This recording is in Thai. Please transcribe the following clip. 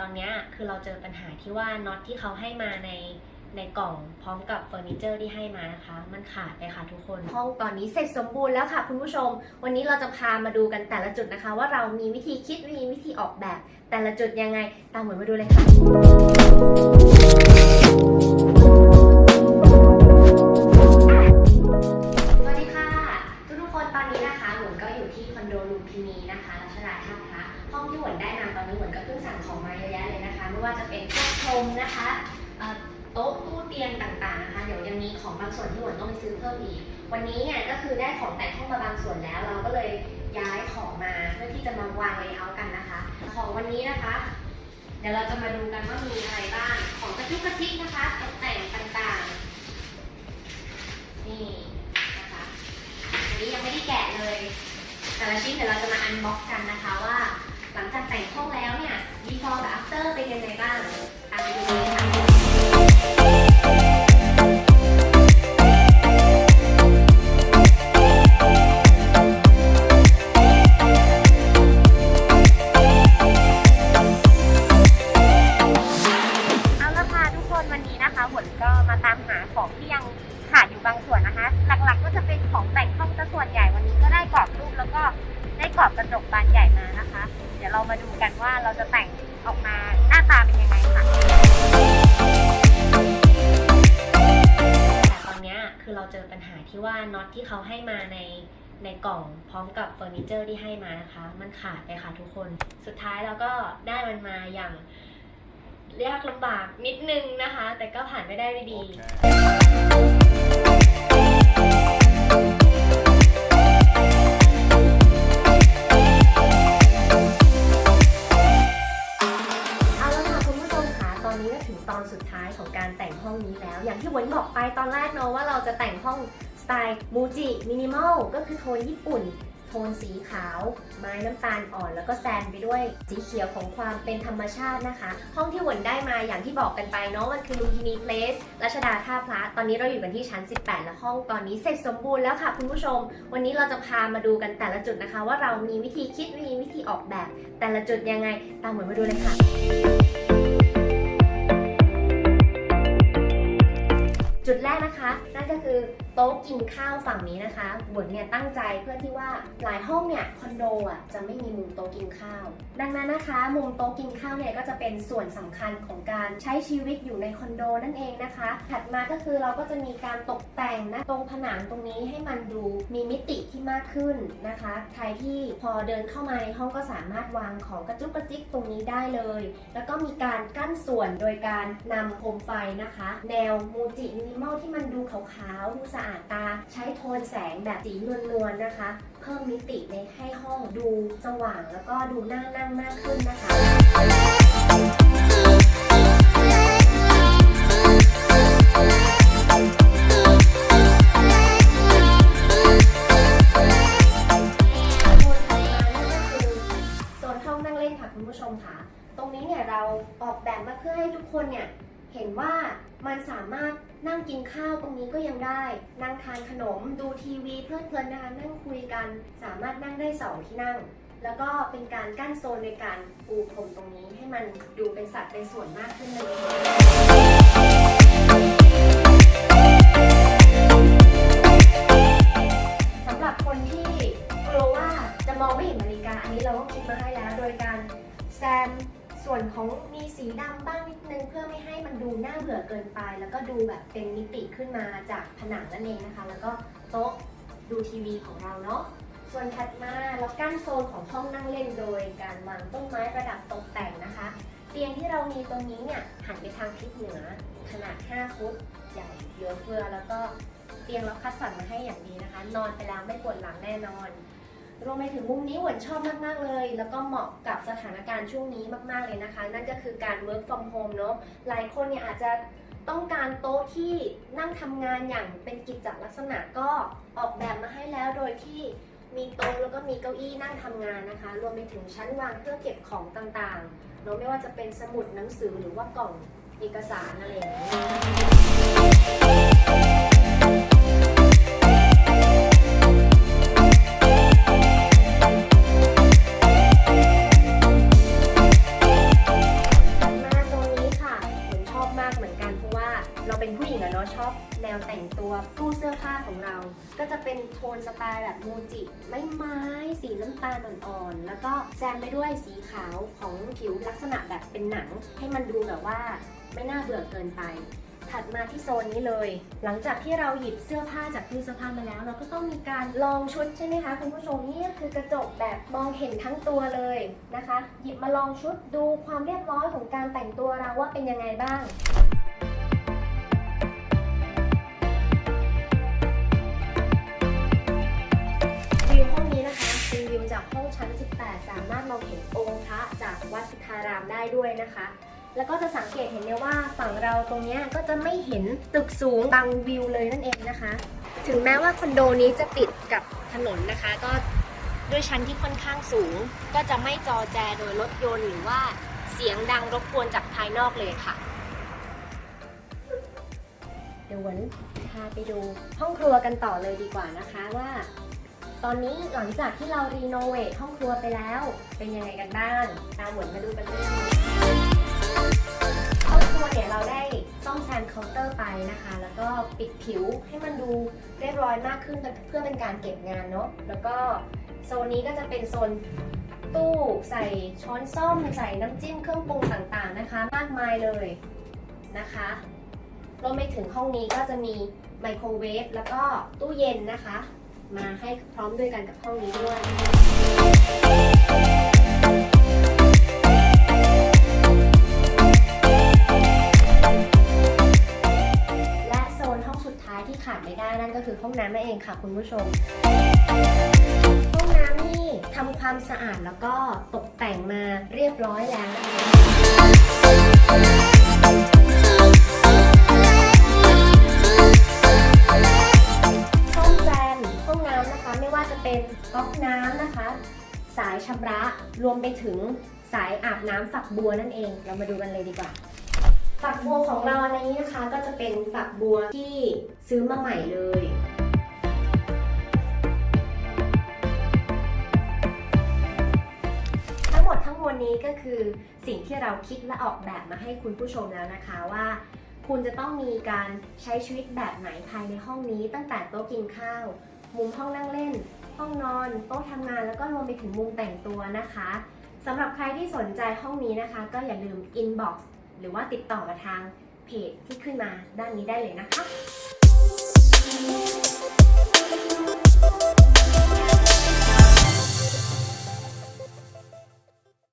ตอนเนี้ยคือเราเจอปัญหาที่ว่าน็อตที่เขาให้มาในในกล่องพร้อมกับเฟอร์นิเจอร์ที่ให้มานะคะ มันขาดไปค่ะทุกคน ห้องตอนนี้เสร็จสมบูรณ์แล้วค่ะคุณผู้ชม วันนี้เราจะพามาดูกันแต่ละจุดนะคะ ว่าเรามีวิธีคิดมีวิธีออกแบบ แต่ละจุดยังไง ตามเหมือนมาดูเลยค่ะสวัสดีค่ะทุกทุกๆคนตอนนี้นะคะหวนก็อยู่ที่คอนโดลุมพินีนะคะรัชดาท่าพระห้องที่หวนได้มาตอนนี้หวนก็เพิ่งสั่งของ ว่าจะเป็นเครื่องชมนะคะโต๊ะตู้เตียงต่างๆนะคะเดี๋ยวยังมีของบางส่วนที่หวนต้องไปซื้อเพิ่มอีก วันนี้เนี่ยก็คือได้ของแต่งห้องมาบางส่วนแล้ว เราก็เลยย้ายของมาเพื่อที่จะมาวางเลเยอร์กันนะคะ ของวันนี้นะคะ เดี๋ยวเราจะมาดูกันว่ามีอะไรบ้าง ของกระจุกกระจิกนะคะตกแต่งต่างๆ นี่นะคะอันนี้ยังไม่ได้แกะเลย แต่ละชิ้นเดี๋ยวเราจะมาอันบ็อกกันนะคะว่า หลังจากแต่งห้องแล้วเนี่ย before กับ เป็นยังไงบ้างตามไปดูเลยค่ะเอาละค่ะทุกคนวันนี้นะคะหวนก็มาตามหาของที่ จอปัญหาที่ว่าน็อตที่เขาให้มาในในกล่องพร้อมกับเฟอร์นิเจอร์ที่ให้มานะคะ มันขาดไปค่ะทุกคน สุดท้ายเราก็ได้มันมาอย่างยากลำบากนิดนึงนะคะ แต่ก็ผ่านไปได้ด้วยดี อนนี้ก็ถึงตอนสุดท้ายของการแต่งห้องนี้แล้ว อย่างที่วนบอกไปตอนแรกเนาะว่าเราจะแต่งห้องสไตล์มูจิมินิมอลก็คือโทนญี่ปุ่น โทนสีขาว ไม้น้ำตาลอ่อนแล้วก็แซมไปด้วยสีเขียวของความเป็นธรรมชาตินะคะ ห้องที่วนได้มาอย่างที่บอกกันไปเนาะมันคือลุมพินีเพลสรัชดาท่าพระตอนนี้เราอยู่กันที่ชั้น 18 และห้องตอนนี้เสร็จสมบูรณ์แล้วค่ะคุณผู้ชม วันนี้เราจะพามาดูกันแต่ละจุดนะคะ ว่าเรามีวิธีคิดมีวิธีออกแบบ แต่ละจุดยังไงตามเหมือนมาดูเลยค่ะ นะคะ นั่นก็คือ โต๊ะกินข้าวฝั่งนี้นะคะบุญเนี่ยตั้งใจเพื่อที่ว่าหลายห้องเนี่ยคอนโดอะจะไม่มีมุมโต๊ะกินข้าว ดังนั้นนะคะมุมโต๊ะกินข้าวเนี่ยก็จะเป็นส่วนสำคัญของการใช้ชีวิตอยู่ในคอนโดนั่นเองนะคะ ถัดมาก็คือเราก็จะมีการตกแต่งนะตรงผนังตรงนี้ให้มันดูมีมิติที่มากขึ้นนะคะ ใครที่พอเดินเข้ามาในห้องก็สามารถวางของกระจุกกระจิกตรงนี้ได้เลย แล้วก็มีการกั้นส่วนโดยการนำโคมไฟนะคะ แนวมูจิมินิมอลที่มันดูขาวๆดูสะอาดตา ใช้โทนแสงแบบสีนวลๆนะคะ เพิ่มมิติในให้ห้องดูสว่างแล้วก็ดูน่านั่งมากขึ้นนะคะโซนถัดมานั่นก็คือโซนห้องนั่งเล่นค่ะคุณผู้ชมค่ะ ตรงนี้เนี่ยเราออกแบบมาเพื่อให้ทุกคนเนี่ย เห็นว่ามันสามารถนั่งกินข้าวตรงนี้ก็ยังได้ นั่งทานขนมดูทีวีเพลิดเพลินนะคะนั่งคุยกันสามารถนั่งได้สองที่นั่ง แล้วก็เป็นการกั้นโซนในการปูพรมตรงนี้ให้มันดูเป็นสัดเป็นส่วนมากขึ้นเลยสำหรับคนที่กลัวว่าจะมองไม่เห็นนาฬิกาอันนี้เราก็คิดมาให้แล้ว โดยการแซม ส่วนของมีสีดำบ้างนิดนึงเพื่อไม่ให้มันดูน่าเบื่อเกินไป แล้วก็ดูแบบเป็นมิติขึ้นมาจากผนังนั่นเองนะคะ แล้วก็โต๊ะดูทีวีของเราเนาะส่วนถัดมาเรากั้นโซนของห้องนั่งเล่นโดย การวางต้นไม้ประดับตกแต่งนะคะ เตียงที่เรามีตรงนี้เนี่ยหันไปทางทิศเหนือขนาด 5 ฟุตใหญ่เหลือเฟือแล้วก็เตียงเราคัดสรรมาให้อย่างดีนะคะ นอนไปแล้วไม่ปวดหลังแน่นอน รวมไปถึงมุมนี้หวนชอบมากๆเลย แล้วก็เหมาะกับสถานการณ์ช่วงนี้มากๆเลยนะคะ นั่นก็คือการ work from home เนอะหลายคนเนี่ยอาจจะต้องการโต๊ะที่นั่งทำงานอย่างเป็นกิจจลักษณะก็ออกแบบมาให้แล้วโดยที่มีโต๊ะแล้วก็มีเก้าอี้นั่งทำงานนะคะ รวมไปถึงชั้นวางเพื่องเก็บของต่างๆเนอะไม่ว่าจะเป็นสมุดหนังสือหรือว่ากล่องเอกสารอะไรอย่างนี้ เป็นโทนสไตล์แบบมูจิไม้ไม้สีน้ำตาลอ่อนๆ แล้วก็แซมไปด้วยสีขาวของผิวลักษณะแบบเป็นหนัง ให้มันดูแบบว่าไม่น่าเบื่อเกินไป ถัดมาที่โซนนี้เลย หลังจากที่เราหยิบเสื้อผ้าจากตู้เสื้อผ้ามาแล้ว เราก็ต้องมีการลองชุดใช่ไหมคะคุณผู้ชมนี่คือกระจกแบบมองเห็นทั้งตัวเลยนะคะ หยิบมาลองชุดดูความเรียบร้อยของการแต่งตัวเราว่าเป็นยังไงบ้าง จากห้องชั้น 18 สามารถมองเห็นองค์พระจากวัดสิทธารามได้ด้วยนะคะ แล้วก็จะสังเกตเห็นเนี่ยว่าฝั่งเราตรงนี้ก็จะไม่เห็นตึกสูงบังวิวเลยนั่นเองนะคะ ถึงแม้ว่าคอนโดนี้จะติดกับถนนนะคะ ก็ด้วยชั้นที่ค่อนข้างสูง ก็จะไม่จอแจโดยรถยนต์หรือว่าเสียงดังรบกวนจากภายนอกเลยค่ะเดี๋ยววันพาไปดูห้องครัวกันต่อเลยดีกว่านะคะว่า ตอนนี้หลังจากที่เรารีโนเวทห้องครัวไปแล้ว เป็นยังไงกันบ้างตามหวนมาดูกันเลยห้องครัวเนี่ยเราได้ซ่อมแซมเคาน์เตอร์ไปนะคะ แล้วก็ปิดผิวให้มันดูเรียบร้อยมากขึ้นเพื่อเป็นการเก็บงานเนาะแล้วก็โซนนี้ก็จะเป็นโซนตู้ใส่ช้อนส้อมใส่น้ำจิ้มเครื่องปรุงต่างๆนะคะ มากมายเลยนะคะรวมไปถึงห้องนี้ก็จะมีไมโครเวฟแล้วก็ตู้เย็นนะคะ มาให้พร้อมด้วยกันกับห้องนี้ด้วยและโซนห้องสุดท้ายที่ขาดไม่ได้นั่นก็คือห้องน้ำนั่นเองค่ะคุณผู้ชม ห้องน้ำนี่ทำความสะอาดแล้วก็ตกแต่งมาเรียบร้อยแล้วนะคะายชำระ รวมไปถึงสายอาบน้ำฝักบัวนั่นเอง เรามาดูกันเลยดีกว่า ฝักบัวของเราในนี้นะคะ ก็จะเป็นฝักบัวที่ซื้อมาใหม่เลยทั้งหมดทั้งมวลนี้ก็คือสิ่งที่เราคิดและออกแบบมาให้คุณผู้ชมแล้วนะคะว่า คุณจะต้องมีการใช้ชีวิตแบบไหนภายในห้องนี้ตั้งแต่โต๊ะกินข้าว มุมห้องนั่งเล่น ห้องนอนโต๊ะทำงานแล้วก็รวมไปถึงมุมแต่งตัวนะคะสำหรับใครที่สนใจห้องนี้นะคะ ก็อย่าลืม inbox หรือว่าติดต่อมาทางเพจที่ขึ้นมาด้านนี้ได้เลยนะคะ